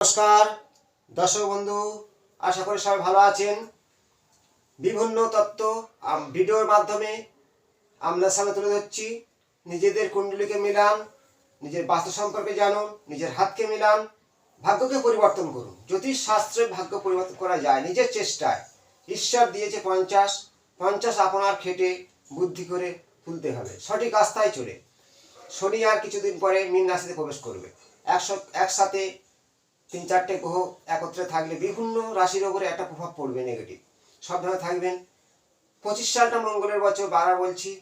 নমস্কার। দর্শক বন্ধু, আশা করি সবাই ভালো আছেন। বিভিন্ন তত্ত্ব ভিডিওর মাধ্যমে আপনার সামনে তুলে ধরছি। নিজেদের কুণ্ডলীকে মিলান, নিজের বাস্তু সম্পর্কে জানুন, নিজের হাতকে মিলান, ভাগ্যকে পরিবর্তন করুন। জ্যোতিষ শাস্ত্রে ভাগ্য পরিবর্তন করা যায় নিজের চেষ্টায়। ঈশ্বর দিয়েছে পঞ্চাশ পঞ্চাশ আপনার খেটে বুদ্ধি করে তুলতে হবে। সঠিক রাস্তায় চলে। শনি আর কিছুদিন পরে মীন রাশিতে প্রবেশ করবে। একশো, একসাথে তিন চারটে গ্রহ একত্রে থাকলে বিভিন্ন রাশির ওপরে একটা প্রভাব পড়বে নেগেটিভ সবভাবে থাকবেন। পঁচিশ সালটা মঙ্গলের বছর, বারবার বলছি,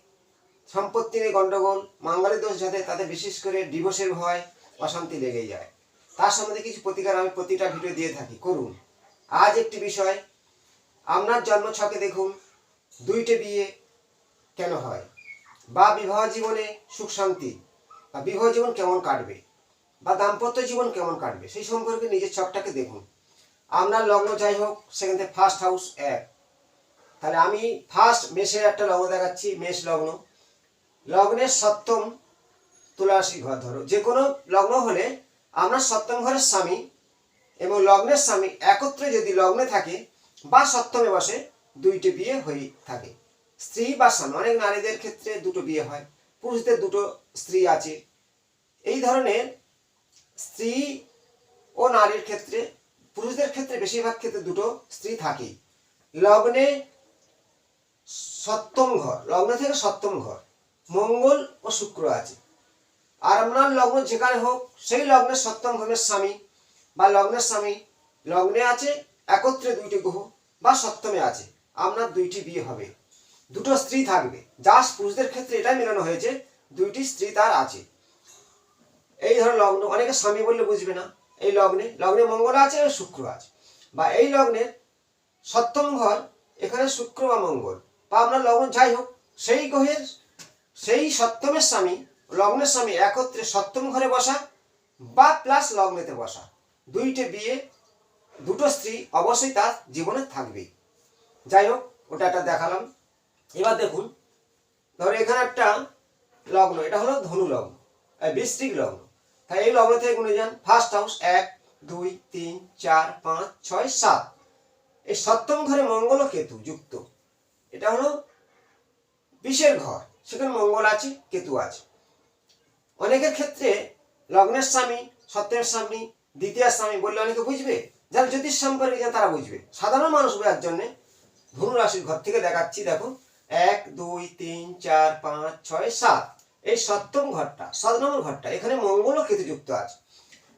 সম্পত্তি নিয়ে গণ্ডগোল মাঙ্গলের দোষ যাতে তাদের বিশেষ করে ডিভোর্সের ভয়, অশান্তি লেগে যায়। তার সম্বন্ধে কিছু প্রতিকার আমি প্রতিটা ভিডিও দিয়ে থাকি। করুন। আজ একটি বিষয়, আপনার জন্ম ছকে দেখুন, দুইটে বিয়ে কেন হয়? বা বিবাহ জীবনে সুখ শান্তি, বা বিবাহ জীবন কেমন কাটবে? বা দাম্পত্য জীবন কেমন কাটবে? সেই সম্পর্কে নিজের ছকটাকে দেখুন। আপনার লগ্ন যাই হোক, সেখান থেকে ফার্স্ট হাউস এক। তাহলে আমি ফার্স্ট মেষের একটা লগ্ন দেখাচ্ছি, মেষ লগ্ন। লগ্নের সপ্তম তুলারাশি ঘর ধরো। যে কোনো লগ্ন হলে আমরা সপ্তম ঘরের স্বামী এবং লগ্নের স্বামী একত্রে যদি লগ্নে থাকে বা সপ্তমে বসে দুইটি বিয়ে হয়ে থাকে। স্ত্রী বা স্বামী, অনেক নারীদের ক্ষেত্রে দুটো বিয়ে হয়, পুরুষদের দুটো স্ত্রী আছে। এই ধরনের স্ত্রী ও নারীর ক্ষেত্রে, পুরুষদের ক্ষেত্রে বেশিরভাগ ক্ষেত্রে দুটো স্ত্রী থাকেই লগ্নে সপ্তম ঘর, লগ্ন থেকে সপ্তম ঘর, মঙ্গল ও শুক্র আছে। আর আপনার লগ্ন যেখানে হোক, সেই লগ্নের সপ্তম ঘরের স্বামী বা লগ্নের স্বামী লগ্নে আছে, একত্রে দুইটি গ্রহ বা সপ্তমে আছে, আপনার দুইটি বিয়ে হবে। দুটো স্ত্রী থাকবে। জাস্ট পুরুষদের ক্ষেত্রে এটাই মেলানো হয়েছে, দুইটি স্ত্রী তার আছে। এই ধরো লগ্ন, অনেকে স্বামী বললে বুঝবে না, এই লগ্নে লগ্নে মঙ্গল আছে, শুক্র আছে। বা এই লগ্নের সপ্তম ঘর, এখানে শুক্র বা মঙ্গল। বা আপনার লগ্ন যাই হোক, সেই গ্রহের, সেই সপ্তমের স্বামী, লগ্নের স্বামী একত্রে সপ্তম ঘরে বসা বা প্লাস লগ্নেতে বসা। দুইটে বিয়ে, দুটো স্ত্রী অবশ্যই তার জীবনে থাকবেই। যাই হোক, ওটা একটা দেখালাম। এবার দেখুন, ধরো এখানে একটা লগ্ন, এটা হলো ধনু লগ্ন বৃশ্চিক লগ্ন। তাই এই লগ্ন থেকে গুনে যান। ফার্স্ট হাউস এক, দুই, তিন, চার, পাঁচ, ছয়, সাত। এই সপ্তম ঘরে মঙ্গল কেতু যুক্ত। এটা হলো বিশের ঘর। সেখানে মঙ্গল আছে, কেতু আছে। অনেকের ক্ষেত্রে লগ্নের স্বামী সপ্তমের স্বামী, দ্বিতীয় স্বামী বললে অনেকে বুঝবে, যারা জ্যোতিষ সম্পর্কে জানে তারা বুঝবে। সাধারণ মানুষ বোঝার জন্য ধনু রাশির ঘর থেকে দেখাচ্ছি, দেখো। এক, দুই, তিন, চার, পাঁচ, ছয়, সাত। এই সপ্তম ঘরটা সাত নম্বর ঘরটা, এখানে মঙ্গল কেতু যুক্ত আছে।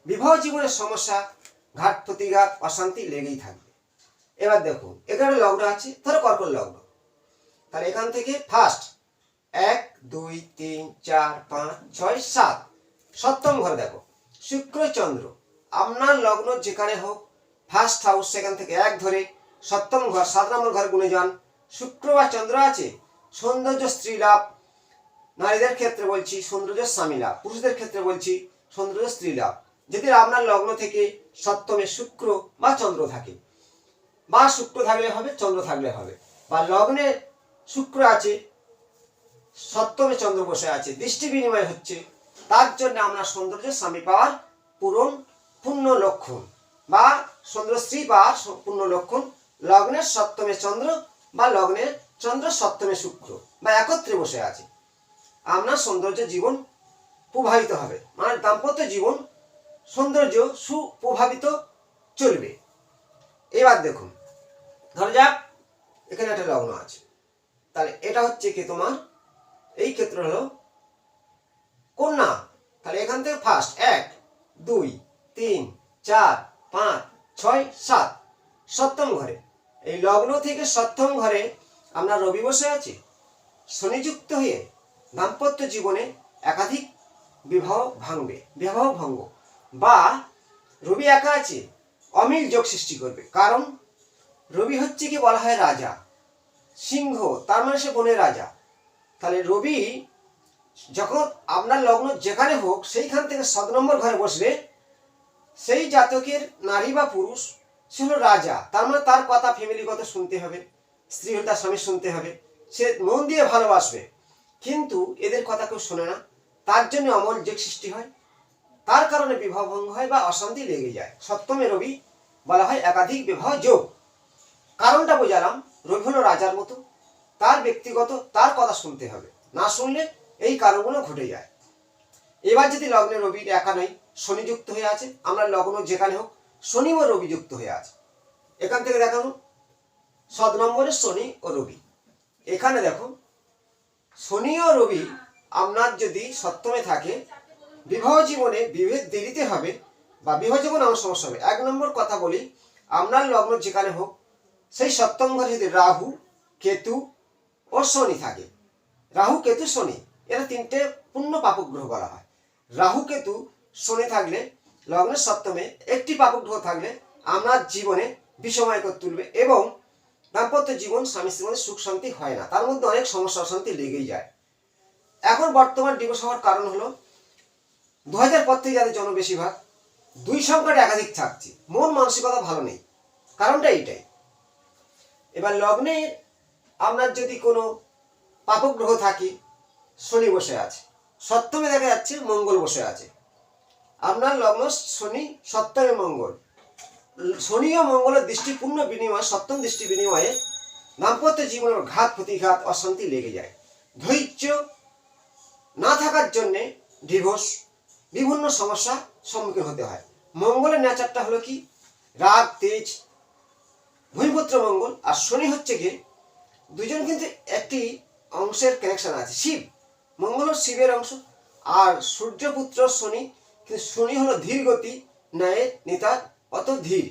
বিবাহ জীবনের সমস্যা ঘাট প্রতিঘাত, অশান্তি লেগেই থাকবে। এবার দেখুন এখানে লগ্ন আছে, ধরো কর্কট লগ্ন। তাহলে এখান থেকে ফার্স্ট এক, দুই, তিন, চার, পাঁচ, ছয়, সাত। সপ্তম ঘর দেখো, শুক্র, চন্দ্র। আপনার লগ্ন যেখানে হোক ফার্স্ট হাউস সেখান থেকে এক ধরে সপ্তম ঘর, সাত নম্বর ঘর গুনে যান। শুক্র বা চন্দ্র আছে, সৌন্দর্য স্ত্রী লাভ নারীদের ক্ষেত্রে বলছি সৌন্দর্য স্বামী লাভ পুরুষদের ক্ষেত্রে বলছি সৌন্দর্য স্ত্রী লাভ যদি আপনার লগ্ন থেকে সপ্তমে শুক্র বা চন্দ্র থাকে, বা শুক্র থাকলে হবে, চন্দ্র থাকলে হবে, বা লগ্নে শুক্র আছে, সপ্তমে চন্দ্র বসে আছে, দৃষ্টি বিনিময় হচ্ছে, তার জন্য আমরা সৌন্দর্য স্বামী পাওয়ার পূরণ, পূর্ণ লক্ষণ, বা স্ত্রী পাওয়ার পূর্ণ লক্ষণ লগ্নের সপ্তমে চন্দ্র বা লগ্নের চন্দ্র সপ্তমে শুক্র, বা একত্রে বসে আছে। আপনার সৌন্দর্য জীবন প্রভাবিত হবে। মানে দাম্পত্য জীবন সৌন্দর্য সুপ্রভাবিত চলবে। এবার দেখুন, ধরা যাক, এখানে একটা লগ্ন আছে। তাহলে এটা হচ্ছে কি তোমার? এই ক্ষেত্র হলো কন্যা। তাহলে এখান থেকে ফার্স্ট এক, দুই, তিন, চার, পাঁচ, ছয়, সাত, সপ্তম ঘরে। এই লগ্ন থেকে সপ্তম ঘরে আমরা রবি বসে আছি। শনিযুক্ত হয়ে দাম্পত্য জীবনে একাধিক বিবাহ ভাঙবে, বিবাহ ভঙ্গ। বা রবি একা আছে, অমিল যোগ সৃষ্টি করবে। কারণ রবি হচ্ছে কি বলা হয় রাজা, সিংহ, তার মানে সে বনের রাজা। তাহলে রবি যখন আপনার লগ্ন যেখানে হোক, সেইখান থেকে সাত নম্বর ঘরে বসবে, সেই জাতকের নারী বা পুরুষ সে হলো রাজা। তার মানে তার কথা ফ্যামিলি কথা শুনতে হবে, স্ত্রী হলে তার স্বামী শুনতে হবে। সে মন দিয়ে ভালোবাসবে। কিন্তু এদের কথা কেউ শোনে না। তার জন্য অমল যোগ সৃষ্টি হয়, তার কারণে বিবাহ ভঙ্গ হয় বা অশান্তি লেগে যায়। সপ্তমে রবি বলা হয় একাধিক বিবাহ যোগ। কারণটা বোঝালাম, রবি হলো রাজার মতো। তার ব্যক্তিগত, তার কথা শুনতে হবে। না শুনলে এই কারণগুলো ঘটে যায়। এবার যদি লগ্নে রবি একা নয়, শনি যুক্ত হয়ে আছে, আমরা লগ্ন যেখানে হোক, শনি ও রবি যুক্ত হয়ে আছে। এখান থেকে দেখানো সাত নম্বরে শনি ও রবি। এখানে দেখো শনি ও রবি আপনার যদি সপ্তমে থাকে, বিবাহ জীবনে বিভেদ দেরিতে হবে বা বিবাহ জীবনে আমার সমস্যা হবে। এক নম্বর কথা বলি, আপনার লগ্ন যেখানে হোক, সেই সপ্তম ঘরে যদি রাহু, কেতু ও শনি থাকে, রাহু, কেতু, শনি, এরা তিনটে পূর্ণ পাপক গ্রহ বলা হয়। রাহু, কেতু, শনি থাকলে লগ্নের সপ্তমে একটি পাপক গ্রহ থাকলে আপনার জীবনে বিষময় করে তুলবে এবং দাম্পত্য জীবন, স্বামী স্ত্রীর মধ্যে সুখ শান্তি হয় না। তার মধ্যে অনেক সমস্যা অশান্তি লেগেই যায়। এখন বর্তমান ডিভোর্স হওয়ার কারণ হলো দু হাজার পর থেকে যাদের জন্ম বেশিরভাগ, দুই সংখ্যাটা একাধিক থাকছে। মন মানসিকতা ভালো নেই। কারণটা এইটাই। এবার লগ্নে আপনার যদি কোনো পাপক গ্রহ থাকে, শনি বসে আছে। সপ্তমে দেখা যাচ্ছে মঙ্গল বসে আছে। আপনার লগ্ন শনি, সপ্তমে মঙ্গল। শনি ও মঙ্গলের দৃষ্টিপূর্ণ বিনিময়, সপ্তম দৃষ্টি বিনিময়ে দাম্পত্য জীবনের ঘাত, প্রতিঘাত, অশান্তি লেগে যায়। ধৈর্য না থাকার জন্যে ডিভোর্স বিভিন্ন সমস্যা সম্মুখীন হতে হয়। মঙ্গলের নেচারটা হলো কি? রাগ, তেজ, ভূমিপুত্র মঙ্গল আর শনি হচ্ছে কি দুজন কিন্তু একটি অংশের কানেকশন আছে। শিব, মঙ্গল শিবের অংশ আর সূর্যপুত্র শনি, কিন্তু শনি হলো ধীর গতি ন্যায় নেতা অত ধীর,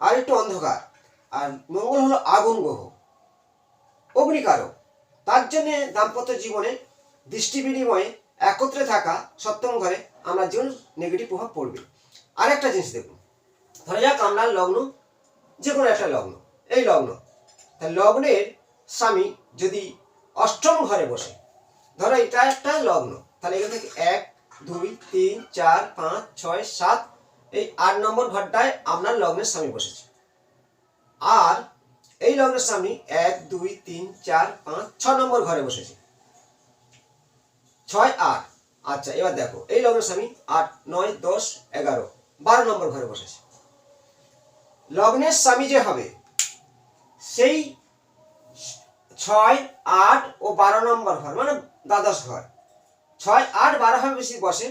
আর একটু অন্ধকার। আর মঙ্গল হলো আগুন গ্রহ, অগ্নিকারক। তার জন্যে দাম্পত্য জীবনে দৃষ্টি বিনিময়ে একত্রে থাকা সপ্তম ঘরে আমরা জীবন নেগেটিভ প্রভাব পড়বে। আর একটা জিনিস দেখুন, ধরা যাক আমরা লগ্ন যে কোনো একটা লগ্ন, এই লগ্ন। তা লগ্নের স্বামী যদি অষ্টম ঘরে বসে, ধরো এটা একটা লগ্ন, তাহলে এখান থেকে এক, দুই, তিন, চার, পাঁচ, ছয়, সাত এই আট নম্বর ঘরটায় আপনার লগ্নের স্বামী বসেছে। আর এই লগ্নের স্বামী এক, দুই, তিন, চার, পাঁচ, ছ নম্বর ঘরে বসেছে। ছয়, আট। আচ্ছা এবার দেখো, এই লগ্নের স্বামী আট, নয়, দশ, এগারো, বারো নম্বর ঘরে বসেছে। লগ্নের স্বামী যে হবে, সেই ছয়, আট ও বারো নম্বর ঘর মানে দ্বাদশ ঘর। ছয়, আট, বারো হবে বেশি বসে,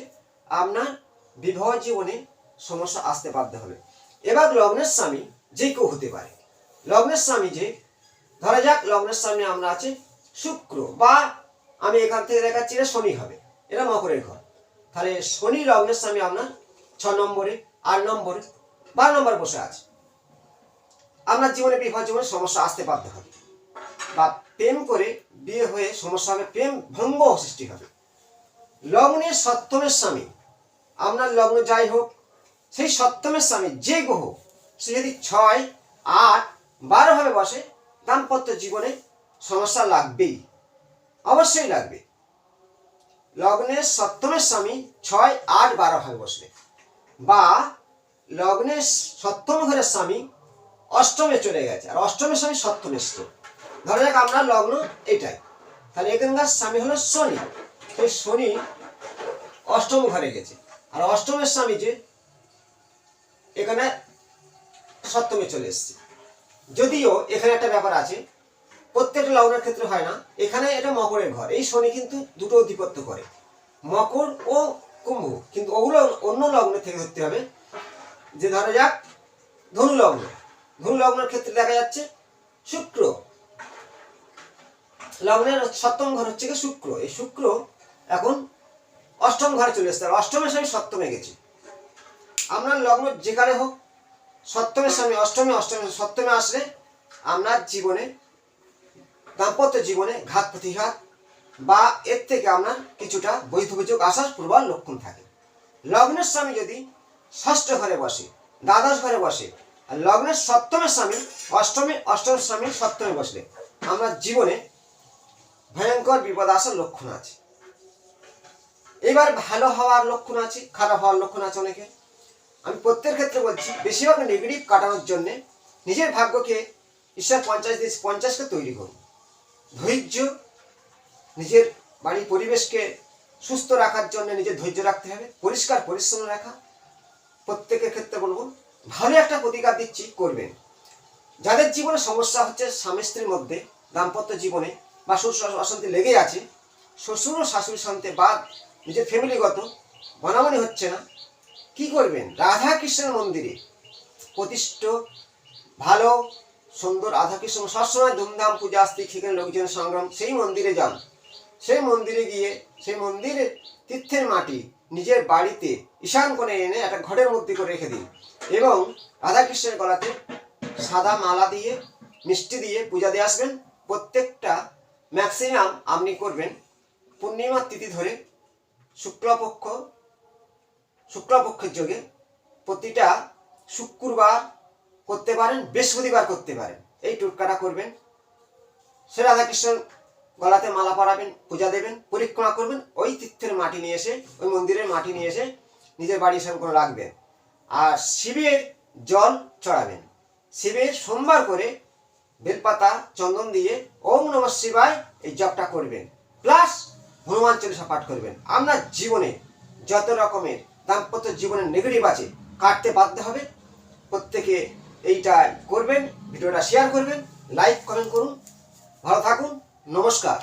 আপনার বিবাহ জীবনে সমস্যা আসতে বাধ্য হবে। এবার লগ্নের স্বামী যে কেউ হতে পারে। লগ্নের স্বামী যে, ধরা যাক লগ্নের সামনে আমরা আছে, শুক্র বা আমি এখান থেকে দেখাচ্ছি এটা শনি হবে। এটা মকরের ঘর। তাহলে শনি লগ্নের স্বামী আপনার ছ নম্বরে, আট নম্বরে, বারো নম্বর বসে আছে। আপনার জীবনে বিবাহ জীবনে সমস্যা আসতে বাধ্য হবে। বা প্রেম করে বিয়ে হয়ে সমস্যা হবে, প্রেম ভঙ্গ সৃষ্টি হবে। লগ্নের সপ্তমের স্বামী, আপনার লগ্ন যাই হোক সেই সপ্তমের স্বামী যে গ্রহ, সে যদি ছয়, আট, বারো ভাবে বসে, দাম্পত্য জীবনে সমস্যা লাগবেই। অবশ্যই লাগবে। লগ্নের সপ্তমের স্বামী ছয়, আট, বারো ভাবে বসলে বা লগ্নের সপ্তম ঘরের স্বামী অষ্টমে চলে গেছে। আর অষ্টমের স্বামী সপ্তমে এসছে। ধরা যাক আমরা লগ্ন এটাই। তাহলে এখানকার স্বামী হলো শনি। সেই শনি অষ্টম ঘরে গেছে। আর অষ্টমের স্বামী যে এখানে সপ্তমে চলে এসছে। যদিও এখানে একটা ব্যাপার আছে, প্রত্যেকটা লগ্নের ক্ষেত্রে হয় না, এখানে এটা মকরের ঘর, এই শনি কিন্তু দুটো অধিপত্য করে, মকর ও কুম্ভ, কিন্তু ওগুলো অন্য লগ্নে থেকে ধরতে হবে। যে ধরা যাক ধনু লগ্ন ধনু লগ্নের ক্ষেত্রে দেখা যাচ্ছে শুক্র, লগ্নের সপ্তম ঘর হচ্ছে শুক্র, এই শুক্র এখন অষ্টম ঘরে চলে এসছে, আর অষ্টমের স্বামী সপ্তমে গেছে। আপনার লগ্ন যেখানে হোক সপ্তমের স্বামী অষ্টমে অষ্টমে, সপ্তমে আসলে আপনার জীবনে, দাম্পত্য জীবনে ঘাত প্রতিঘাত বা এর থেকে আপনার কিছুটা বৈধ অভিযোগ আসার পূর্বার লক্ষণ থাকে। লগ্নের স্বামী যদি ষষ্ঠ ঘরে বসে, দ্বাদশ ঘরে বসে, আর লগ্নের সপ্তমের স্বামী, অষ্টমে, অষ্টম স্বামী সপ্তমে বসলে আমরা জীবনে ভয়ঙ্কর বিপদ আসার লক্ষণ আছে। এবার ভালো হওয়ার লক্ষণ আছে, খারাপ হওয়ার লক্ষণ আছে অনেকে আমি প্রত্যেক ক্ষেত্রে বলছি, বেশিরভাগ নেগেটিভ কাটানোর জন্যে নিজের ভাগ্যকে ঈশ্বর পঞ্চাশ দিয়েছে, পঞ্চাশকে তৈরি করুন। ধৈর্য, নিজের বাড়ির পরিবেশকে সুস্থ রাখার জন্য নিজের ধৈর্য রাখতে হবে, পরিষ্কার, পরিচ্ছন্ন রাখা। প্রত্যেকের ক্ষেত্রে বলব, ভালো একটা প্রতিকার দিচ্ছি, করবেন। যাদের জীবনে সমস্যা হচ্ছে, স্বামী স্ত্রীর মধ্যে দাম্পত্য জীবনে বা শ্বশুর অশান্তি লেগেই আছে, শ্বশুর ও শাশুড়ির শান্তি বা নিজের ফ্যামিলিগত বনাবনি হচ্ছে না। কি করবেন? রাধা কৃষ্ণের মন্দিরে প্রতিষ্ঠ, ভালো, সুন্দর রাধা কৃষ্ণ সবসময় ধুমধাম, পূজা, আসতে, সেখানে লোকজন সংগ্রাম সেই মন্দিরে যান। সেই মন্দিরে গিয়ে, সেই মন্দিরের তীর্থের মাটি নিজের বাড়িতে ঈশান কোণে এনে একটা ঘরের মধ্যে করে রেখে দিন এবং রাধাকৃষ্ণের গলাতে সাদা মালা দিয়ে, মিষ্টি দিয়ে পূজা দিয়ে আসবেন। প্রত্যেকটা ম্যাক্সিমাম আপনি করবেন, পূর্ণিমার তিথি ধরে শুক্লপক্ষ শুক্লপক্ষের যোগে প্রতিটা শুক্রবার করতে পারেন, বৃহস্পতিবার করতে পারেন। এই টুটকাটা করবেন। সে রাধাকৃষ্ণ গলাতে মালা পরাবেন, পূজা দেবেন, পরিক্রমা করবেন, ওই তীর্থের মাটি নিয়ে এসে, ওই মন্দিরের মাটি নিয়ে এসে নিজের বাড়ির সামনে রাখবেন। আর শিবের জল চড়াবেন। শিবের সোমবার করে বেলপাতা, চন্দন দিয়ে ওম নমঃ শিবায় এই জপটা করবেন। প্লাস হনুমান চল্লিশা পাঠ করবেন। আপনার জীবনে যত রকমের দাম্পত্য জীবনের নেগেটিভ আছে, কাটতে বাধ্য হবে। প্রত্যেকে এইটা করবেন, ভিডিওটা শেয়ার করবেন লাইক কমেন্ট করুন। ভালো থাকুন, নমস্কার।